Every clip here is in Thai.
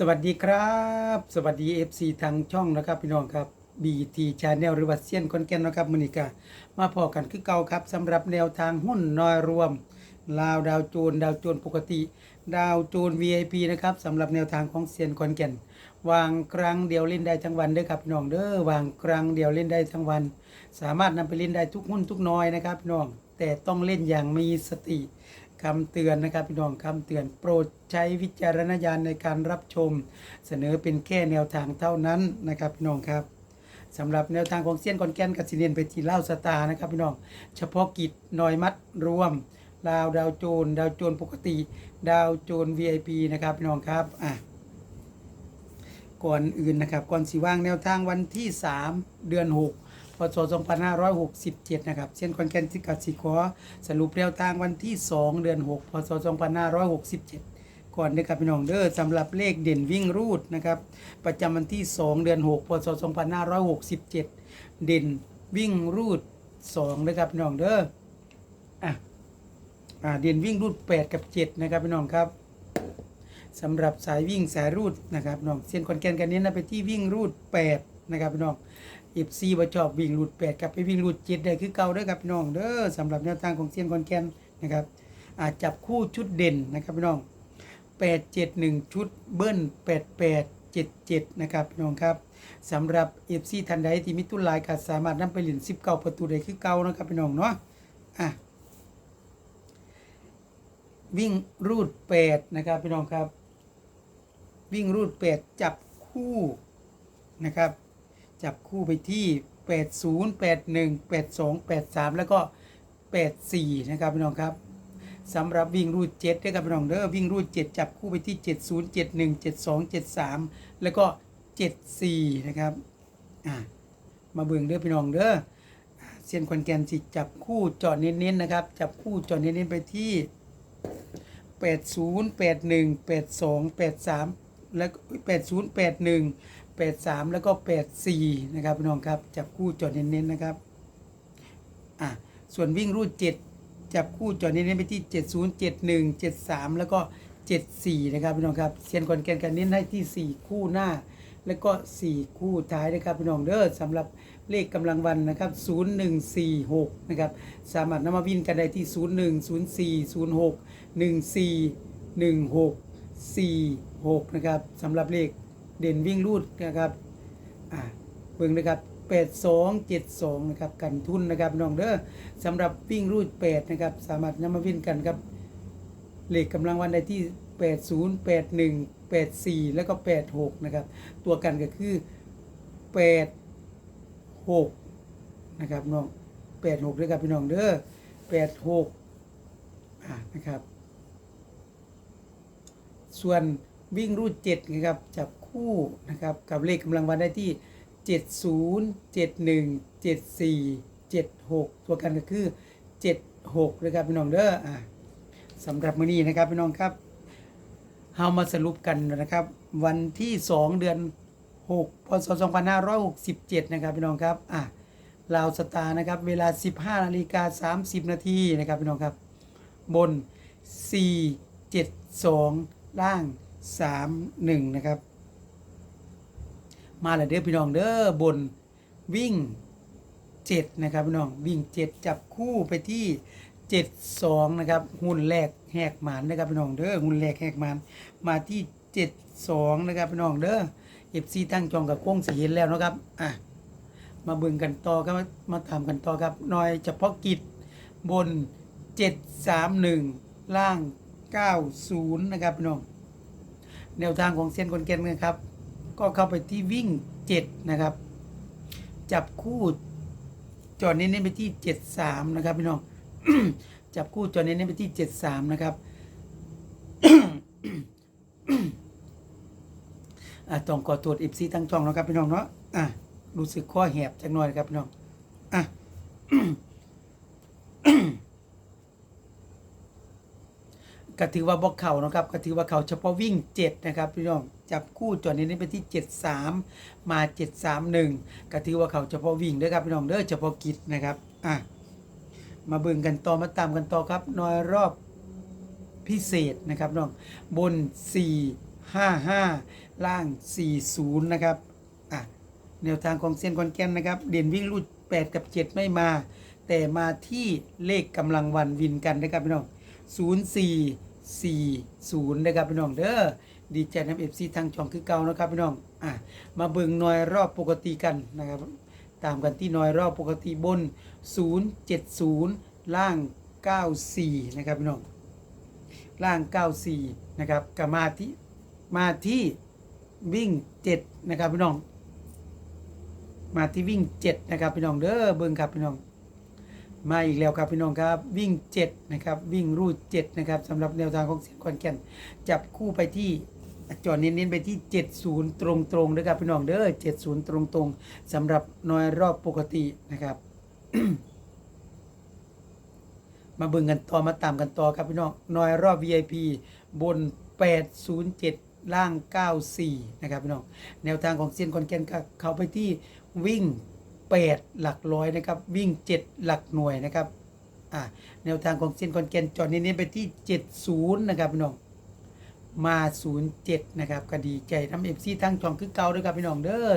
สวัสดีครับ สวัสดี FC ทางช่องนะครับพี่น้องครับ BT Channel หรือว่าเซียนคอนแกนนะครับมือนิกามาพอกันคือเก่าครับสำหรับแนวทางหุ้นน้อยรวม ลาวดาวโจน ดาวโจนปกติ ดาวโจน VIP นะครับสำหรับแนวทางของเซียนคอนแกนวางครั้งเดียวเล่นได้ทั้งวันเด้อครับพี่น้องเด้อวางครั้งเดียวเล่นได้ทั้งวัน สามารถนำไปเล่นได้ทุกหุ้นทุกน้อยนะครับพี่น้องแต่ต้องเล่นอย่างมีสติ คำเตือนนะครับพี่น้องคำเตือนโปรดใช้วิจารณญาณในการรับชม เสนอเป็นแค่แนวทางเท่านั้นนะครับพี่น้องครับสำหรับแนวทางของเซียนคอนแกนกับสิเนียนไปที่เล่าสตาร์นะครับพี่น้องเฉพาะกิจหน่อยมัดรวมลาวดาวโจน ดาวโจนปกติ ดาวโจน VIP นะครับพี่น้องครับอะก่อนอื่นนะครับก่อนสิว่างแนวทางวันที่ 3 เดือน 6 พศ 2567 นะครับ เช่นคอนแกนสิกาสิขอสรุปแนวทางวันที่ 2 เดือน 6 พศ 2567 ก่อนนะครับพี่น้องเด้อสำหรับเลขเด่นวิ่งรูดนะครับ ประจำวันที่ 2 เดือน 6 พศ 2567 เด่นวิ่งรูด2นะครับพี่น้องเด้ออะอ่าเด่นวิ่งรูด 8 กับ 7 นะครับพี่น้องครับสำหรับสายวิ่งสายรูดนะครับน้องเส้นคอนแกนกันเน้นนะไปที่วิ่งรูด 8 นะครับพี่น้อง เอฟซีบ่ชอบวิ่งรูด8กลับไปวิ่งรูด7ได้คือเก่าเด้อครับพี่น้องเด้อสำหรับแนวทางของเส้นคอนแกนนะครับอาจจับคู่ชุดเด่นนะครับพี่น้อง8 7 1ชุดเบิ้ล8 8 7 7นะครับพี่น้องครับสำหรับเอฟซีทันใดที่มีตุ้นลายก็สามารถนำไปเหลิน19ประตูได้คือเก่านะครับพี่น้องเนาะอะวิ่งรูด8นะครับพี่น้องครับ วิ่งรูด8จับคู่นะครับ จับคู่ไปที่ 80 81 82 83 แล้วก็ 84 นะครับพี่น้องครับสำหรับวิ่งรูด7ด้วยครับพี่น้องเด้อวิ่งรูด7จับคู่ไปที่ 70 71 72 73 แล้วก็ 74 นะครับอ่ามาเบิ่งเด้อพี่น้องเด้อเซียนคอนแกนสิจับคู่จอดเน้นๆนะครับ จับคู่จอดเน้นๆไปที่ 80 81 82 83 แล้ว80 81 83 แล้วก็ 84 นะครับพี่น้องครับ จับคู่จอดเน้นๆนะครับอะส่วนวิ่งรูด 7 จับคู่จอดเน้นๆไปที่ 70 71 73 แล้วก็ 74 นะครับพี่น้องครับเซียนคอนแกนกันเน้นให้ที่ 4 คู่หน้า แล้วก็ 4 คู่ท้ายนะครับพี่น้องเด้อสำหรับเลขกำลังวันนะครับ 0146 นะครับ สามารถนำมาวินกันได้ที่ 01 04 06 14 16 46 นะครับสำหรับเลข เด่นวิ่งรูดนะครับอ่าเบิ่งนะครับ82 72นะครับกันทุนนะครับน้องเด้อสำหรับวิ่งรูด8นะครับสามารถนำมาวินกันครับเลขกำลังวันได้ที่ 80 81 84 แล้วก็ 86 นะครับ ตัวกันก็คือ 86 นะครับน้อง86ด้วยครับพี่น้องเด้อ86อ่านะครับ ส่วนวิ่งรูด7นะครับจับ คู่นะครับกับเลขกำลังวันได้ที่ 70 71 74 76 ตัวกันก็คือ 76นะครับพี่น้องเด้ออ่าสำหรับมื้อนี้นะครับพี่น้องครับเฮามาสรุปกันนะครับ วันที่ 2 เดือน 6 พศ 2567 นะครับพี่น้องครับอะลาวสตาร์นะครับ เวลา 15นาฬิกา30 นาทีนะครับพี่น้องครับ บน 4 7 2 ล่าง 3 1 นะครับ มาแล้วเด้อพี่น้องเด้อบนวิ่ง7นะครับพี่น้องวิ่ง7จับคู่ไปที่72นะครับหุ้นแรกแหกหมานนะครับพี่น้องเด้อหุ้นแรกแหกหมานมาที่72นะครับพี่น้องเด้อ FC ตั้งจองกับโค้งสีเห็นแล้วนะครับอะมาเบิ่งกันต่อครับมาตามกันต่อครับหน่อยเฉพาะกิจบน731ล่าง90นะครับพี่น้องแนวทางของเซียนคนเกนนะครับ ก็เข้าไปที่วิ่ง 7 นะครับ จับคู่จอดเน้นๆไปที่ 73 นะครับพี่น้องจับคู่จอดเน้นๆไปที่ 73 นะครับอะต้องขอตรวจอิฟซีตั้งช่องนะครับพี่น้องเนาะอะรู้สึกข้อแหบจักหน่อยนะครับพี่น้องอะก็ถือว่าบอกเข่านะครับก็ถือว่าเขาเฉพาะวิ่ง7นะครับพี่น้อง จับคู่จอดนี้นไปที่ 73 มา 731ก็ถือว่าเขาเฉพาะวิ่งด้อครับพี่น้องเด้อเฉพาะกิจนะครับอะมาเบิ่งกันต่อมาตามกันต่อครับน้อยรอบพิเศษนะครับน้องบน 4 5 5 ล่าง 40 นะครับอะแนวทางของเซียนคอนแกนนะครับ เด่นวิ่งรูด8 กับ 7 ไม่มา แต่มาที่เลขกำลังวันวินกันนะครับพี่น้อง 0440นะครับพี่น้องเด้อ ดีใจน้ำเอฟซีทางช่องคือเก่านะครับพี่น้องอะมาเบิ่งหน่วยรอบปกติกันนะครับ ตามกันที่หน่วยรอบปกติบน 070 ล่าง 94 นะครับพี่น้องล่าง 94 นะครับกับมาที่มาที่วิ่ง 7 นะครับพี่น้อง มาที่วิ่ง 7 นะครับพี่น้องเด้อเบิ่งครับพี่น้องมาอีกแล้วครับพี่น้องครับวิ่ง 7 นะครับ วิ่งรูด7นะครับสำหรับแนวทางของเสียงคอนแก่นจับคู่ไปที่ จอดเน้นๆไปที่ 70 ตรงๆนะครับพี่น้องเด้อ70 ตรงๆสำหรับน้อยรอบปกตินะครับ มาเบิ่งกันต่อมาตามกันต่อครับพี่น้องน้อยรอบ VIP บน 807 ล่าง 94 นะครับพี่น้องแนวทางของเซียนคอนแกนก็เข้าไปที่วิ่ง 8 หลักร้อยนะครับ วิ่ง 7 หลักหน่วยนะครับอ่าแนวทางของเซียนคอนแกนจอดเน้นๆไปที่ 70 นะครับพี่น้อง มา 07 นะครับก็ดีใจทำเอฟซีทั้งช่องคือเก่าด้วยครับพี่น้องเด้อ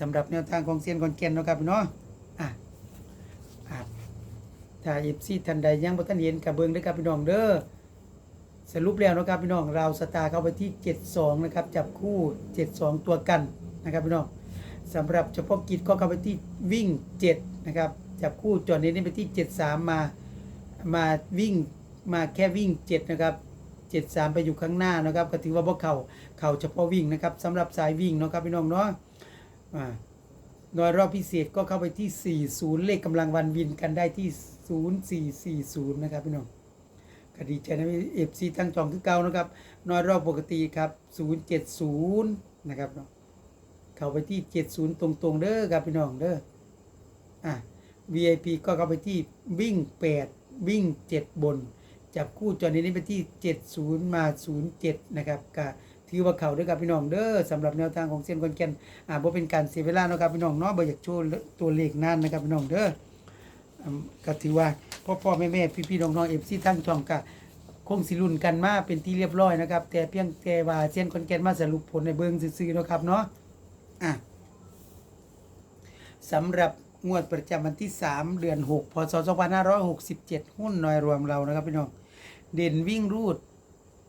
สำหรับแนวทางของเซียนคอนแกนนะครับพี่น้องอะอะถ้าเอฟซีทันใดยังบ่ทันเห็นกับเบิ่งเด้อครับพี่น้องเด้อสรุปแล้วนะครับพี่น้องเราสตาร์เข้าไปที่ 72 นะครับ จับคู่ 72 ตัวกันนะครับพี่น้องสำหรับเฉพาะกิจก็เข้าไปที่วิ่ง 7 นะครับ จับคู่จอดเน้นไปที่ 73 มามาวิ่งมาแค่วิ่ง 7 นะครับ 73 ไปอยู่ข้างหน้านะครับก็ถือว่าบ่เข้าเข้าเฉพาะวิ่งนะครับสำหรับสายวิ่งเนาะครับพี่น้องเนาะอ่าโดยรอบพิเศษก็เข้าไปที่ 40 เลขกำลังวันวินกันได้ที่ 0440 นะครับพี่น้องก็ดีใจนะเอฟซีทั้งจองคือเก่านะครับน้อยรอบปกติครับ 070 นะครับเนาะเข้าไปที่ 70 ตรงๆเด้อครับพี่น้องเด้ออะ VIP ก็เข้าไปที่วิ่ง 8 วิ่ง 7 บน จับคู่จอนี้นี่ไปที่ 70 มา 07 นะครับก็ถือว่าเขาด้วยครับพี่น้องเด้อสำหรับแนวทางของเซียนคอนแกนอ่าบ่เป็นการเสียเวลาเนาะครับพี่น้องเนาะบ่อยากโชว์ตัวเลขนั่นนะครับพี่น้องเด้อก็ถือว่าพ่อพ่อแม่แม่พี่พี่น้องน้องเอฟซีทั้งช่องก็คงสิรุ่นกันมาเป็นที่เรียบร้อยนะครับ แต่เพียงแต่ว่าเซียนคอนแกนมาสรุปผลในเบิ่งซื่อๆเนาะครับเนาะอะสำหรับงวดประจำวันที่ 3 เดือน 6 พศ 2567 หุ้นน้อยรวมเรานะครับพี่น้อง เด่นวิ่งรูด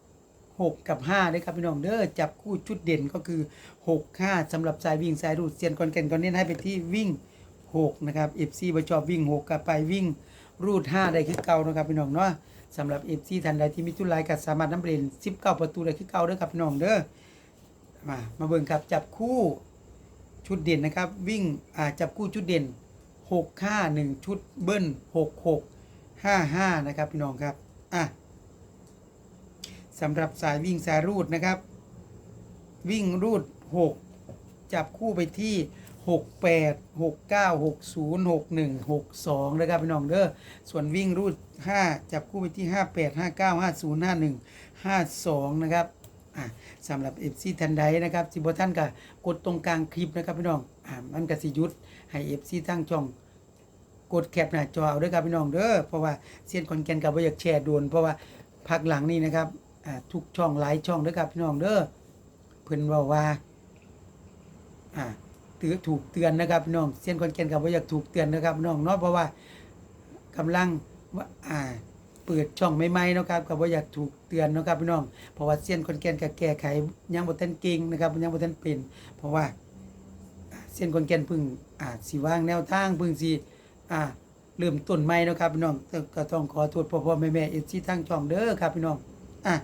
6 กับ5ด้วยครับพี่น้องเด้อจับคู่ชุดเด่นก็คือ 6 5สำหรับสายวิ่งสายรูดเซียนคอนแก่นก็เน้นให้ไปที่วิ่ง 6 นะครับ FC บชอบวิ่ง 6กับไปวิ่งรูด 5 ได้คือเก่านะครับพี่น้องเนาะสำหรับ FC ทันใดที่มีทุนลายกัดสามารถน้ำเล่น19 ประตูได้คือเก่าเด้อครับพี่น้องเด้อมามาเบิ่งครับจับคู่ชุดเด่นนะครับ วิ่งอ่าจับคู่ชุดเด่น 6 5 1 ชุดเบิ้ล6 6 5 5 นะครับพี่น้องครับอะ สำหรับสายวิ่งสายรูดนะครับ วิ่งรูด 6 จับคู่ไปที่ 68 69 60 61 62นะครับพี่น้องเด้อส่วนวิ่งรูด 5 จับคู่ไปที่ 58 59 50 51 52 นะครับอะสำหรับ FC ทันใดนะครับสิบท่านก็กดตรงกลางคลิปนะครับพี่น้องอ่ามันก็สิยุดให้ FC ทั้งช่องกดแคปหน้าจอเอาด้วยครับพี่น้องเด้อเพราะว่าเซียนคอนแกนกับว่าอยากแชร์ดวนเพราะว่าพักหลังนี้นะครับ ทุกช่องหลายช่องเด้อครับพี่น้องเด้อเพิ่นว่าว่าอ่าตือถูกเตือนนะครับพี่น้องเซียนคนแกนกับว่าอยากถูกเตือนนะครับพี่น้องเนาะเพราะว่ากำลังว่าอ่าเปิดช่องใหม่ๆนะครับก็บ่อยากถูกเตือนนะครับพี่น้องเพราะว่าเซียนคนแก่นก็แก้ไขยังบ่ทันเก่งนะครับยังบ่ทันเป็น เพราะว่าเซียนคนแก่นเพิ่งอ่าสิวางแนวทางพิ่งสิอ่าเริ่มต้นใหม่นะครับพี่น้องก็ต้องขอโทษพ่อๆแม่ๆเอฟซีทางช่องเด้อครับพี่น้องอะ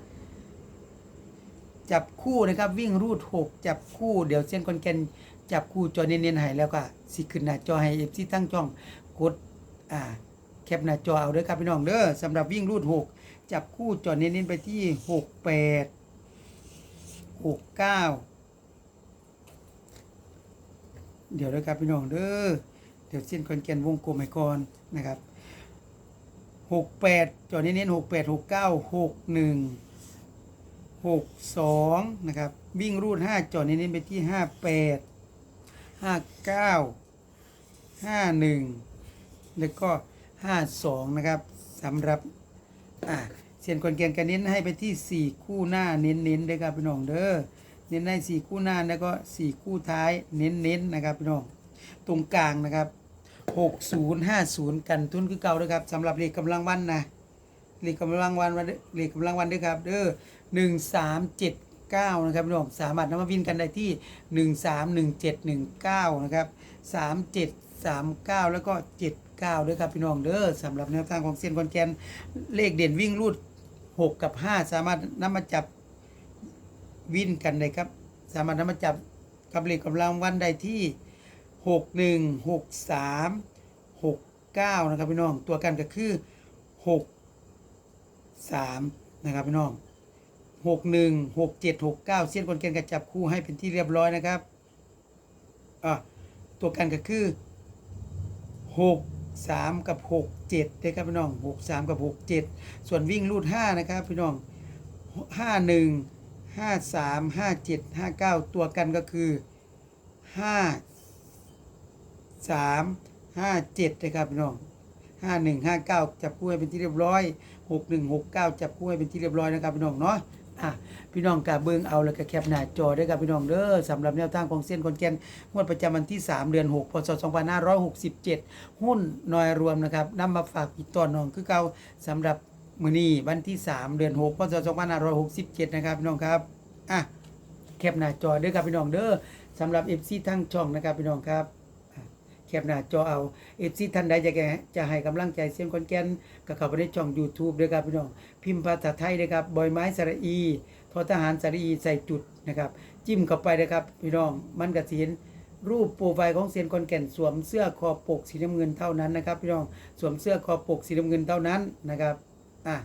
จับคู่นะครับวิ่งรูด 6 จับคู่เดี๋ยวเซียนคนแกนจับคู่จอเน้นๆให้แล้วก็สิขึ้นหน้าจอให้เอฟซีทั้งช่องกดอ่าแคปหน้าจอเอาเด้อครับพี่น้องเด้อสำหรับวิ่งรูด 6 จับคู่จอเน้นๆไปที่ 68 69 เดี๋ยวเด้อครับพี่น้องเด้อเดี๋ยวเส้นคอนแกนวงกลมให้ก่อนนะครับ 68จอเน้นๆ68 69 61 62 นะครับ วิ่งรูด 5จอเน้นไปที่ 58 59 51 แล้วก็ 52 นะครับสำหรับอ่าเซียนคนเกียนกันเน้นให้ไปที่ 4 คู่หน้าเน้นๆเด้อครับพี่น้องเด้อเน้นในสี่คู่หน้าแล้วก็สี่คู่ท้ายเน้นๆนนะครับพี่น้องตรงกลางนะครับหกศูนย์ห้าศูนย์กันทุนคือเก่าด้วยครับสำหรับเลขกำลังวันนะเลขกำลังวันวันเลขกำลังวันด้วยครับเด้อ หนึ่งสามเจ็ดเก้านะครับพี่น้องสามารถนำมาวินกันได้ที่หนึ่งสามหนึ่งเจ็ดหนึ่งเก้านะครับสามเจ็ดสามเก้าแล้วก็เจ็ดเก้าด้วยครับพี่น้องเด้อสำหรับแนวทางของเซียนคอนแกนเลขเด่นวิ่งรูดหกกับห้าสามารถนำมาจับวินกันเลยครับ สามารถนำมาจับกับเลขกำลังวันได้ที่หกหนึ่งหกสามหกเก้านะครับพี่น้องตัวกันก็คือหกสามนะครับพี่น้อง หกหนึ่งหกเจ็ดหกเก้าเส้นคนเกณฑ์ก็จับคู่ให้เป็นที่เรียบร้อยนะครับอะตัวกันก็คือหกสามกับหกเจ็ดนะครับพี่น้องหกสามกับหกเจ็ดส่วนวิ่งรูดห้านะครับพี่น้องห้าหนึ่งห้าสามห้าเจ็ดห้าเก้าตัวกันก็คือห้าสามห้าเจ็ดนะครับพี่น้องห้าหนึ่งห้าเก้าจับคู่ให้เป็นที่เรียบร้อยหกหนึ่งหกเก้าจับคู่ให้เป็นที่เรียบร้อยนะครับพี่น้องเนาะ อะพี่น้องกาเบิ้งเอาแล้วก็แคปหน้าจอด้วยกับพี่น้องเด้อสำหรับแนวทางของเส้นคอนแกนงวดประจำวันที่ 3 เดือน6พศ2567 หุ้นนอยรวมนะครับนำมาฝากอีกตอนน้องคือเก่าสำหรับมื้อนี้วันที่ 3 เดือน6พศ2567 นะครับพี่น้องครับอะแคปหน้าจอเด้อครับพี่น้องเด้อสำหรับ FC ทั้งช่องนะครับพี่น้องครับ แคปหน้าจอเอา FC ท่านใดจะแกจะให้กำลังใจเสียงคนแก่นก็เข้าไปในช่อง YouTube เด้อครับพี่น้อง พิมพ์ภาษาไทยเด้อครับบอยไม้สระอีทอทหารสระอีใส่จุดนะครับ จิ้มเข้าไปนะครับพี่น้องมันก็สิเห็นรูปโปรไฟล์ของเซียนคอนแก่นสวมเสื้อคอปกสีน้ำเงินเท่านั้นนะครับพี่น้องสวมเสื้อคอปกสีน้ำเงินเท่านั้นนะครับอะ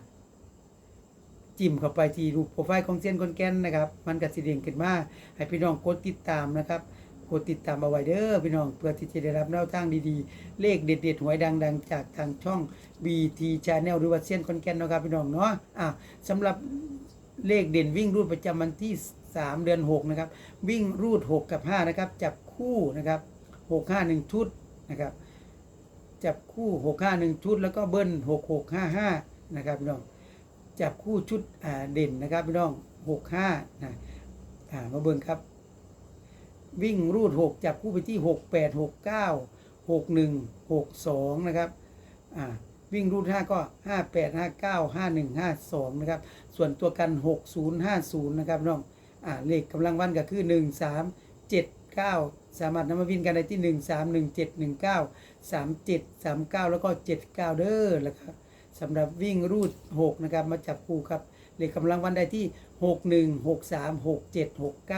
จิ้มเข้าไปที่รูปโปรไฟล์ของเซียนคนแก่นนะครับ มันก็สิเด้งขึ้นมาให้พี่น้องกดติดตามนะครับ กดติดตามเอาไว้เด้อพี่น้องเพื่อที่จะได้รับแนวทางดีๆ เลขเด็ดๆหวยดัง ๆ จากทางช่อง BT Channel หรือว่าเซียนคอนแกนเนาะครับพี่น้องเนาะอะสำหรับเลขเด่นวิ่งรูดประจำวันที่ 3 เดือน 6 นะครับ วิ่งรูด 6 กับ 5 นะครับ จับคู่นะครับ 6 5 1 ชุดนะครับ จับคู่ 6 5 1 ชุด แล้วก็เบิ้ล6 6 5 5 นะครับพี่น้อง จับคู่ชุดอ่าเด่นนะครับพี่น้องหกห้านะอ่ามาเบิ่งครับ วิ่งรูดหกจับคู่ไปที่หกแปดหกเก้าหกหนึ่งหกสองนะครับ อ่า วิ่งรูดห้าก็ห้าแปดห้าเก้าห้าหนึ่งห้าสองนะครับ ส่วนตัวกันหกศูนย์ห้าศูนย์นะครับน้อง อ่า เลขกำลังวันก็คือหนึ่งสามเจ็ดเก้าสามารถนำมาวินกันได้ที่หนึ่งสามหนึ่งเจ็ดหนึ่งเก้าสามเจ็ดสามเก้าแล้วก็เจ็ดเก้าเด้อแล้วครับสำหรับวิ่งรูด 6 นะครับ มาจับคู่ครับเลขกำลังวันได้ที่ 61 63 67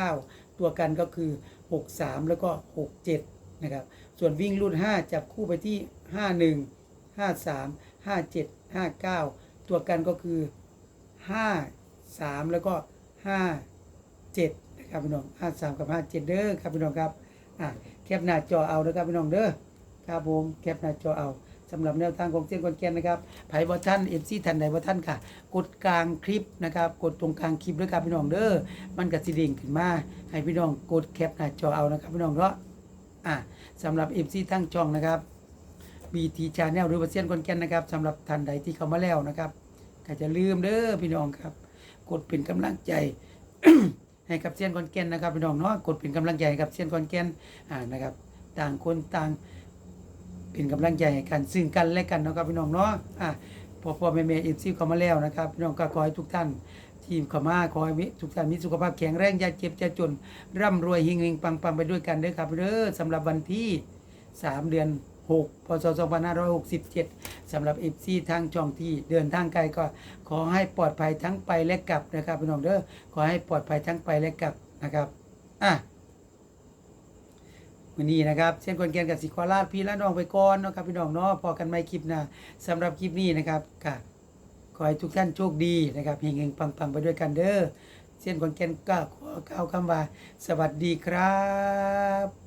69 ตัวกันก็คือ 63 แล้วก็ 67 นะครับ ส่วนวิ่งรุ่น 5 จับคู่ไปที่ 51 53 57 59 ตัวกันก็คือ 53 แล้วก็ 57 นะครับพี่น้อง 53 กับ 57 เด้อครับพี่น้องครับอะแคปหน้าจอเอานะครับพี่น้องเด้อครับผมแคปหน้าจอเอา สำหรับแนวทางของเส้นคอนแกนนะครับไผ่บอท่านเอฟซีทันใดบอท่านค่ะ กดกลางคลิปนะครับ กดตรงกลางคลิปด้วยครับพี่น้องเด้อมันก็สิเด้งขึ้นมา ให้พี่น้องกดแคปหน้าจอเอานะครับพี่น้องเนาะอะสำหรับเอฟซีทั้งช่องนะครับ BT Channel หรือว่าเส้นคอนแกนนะครับสำหรับท่านใดที่เข้ามาแล้วนะครับก็จะลืมเด้อพี่น้องครับ กดเป็นกำลังใจให้กับเซียนคอนแกนนะครับพี่น้องเนาะกดเป็นกำลังใจให้กับเซียนคอนแกนอ่านะครับ ต่างคนต่าง เป็นกำลังใจให้กันซึ่งกันและกันเนาะครับพี่น้องเนาะอะพอพอแม่แม่เอฟซีเข้ามาแล้วนะครับพี่น้องก็ขอให้ทุกท่านทีมข้ามาขอให้ทุกท่านมีสุขภาพแข็งแรงอย่าเจ็บอย่าจน ร่ำรวยเฮงเฮงปังปังไปด้วยกันเด้อครับเด้อสำหรับวันที่ 3 เดือน 6 พศ 2567สำหรับเอฟซีทางช่องที่เดินทางไกลก็ขอให้ปลอดภัยทั้งไปและกลับนะครับพี่น้องเด้อขอให้ปลอดภัยทั้งไปและกลับนะครับอะ วันนี้นะครับเช่นคนเกนกับสิควาลาดพี่และน้องไปก่อนเนาะครับพี่น้องเนาะพอกันไม่คลิปหน้าสำหรับคลิปนี้นะครับก็ขอให้ทุกท่านโชคดีนะครับเฮงๆปังๆไปด้วยกันเด้อเช่นคนเกนก็ขอกล่าวคำว่า สวัสดีครับ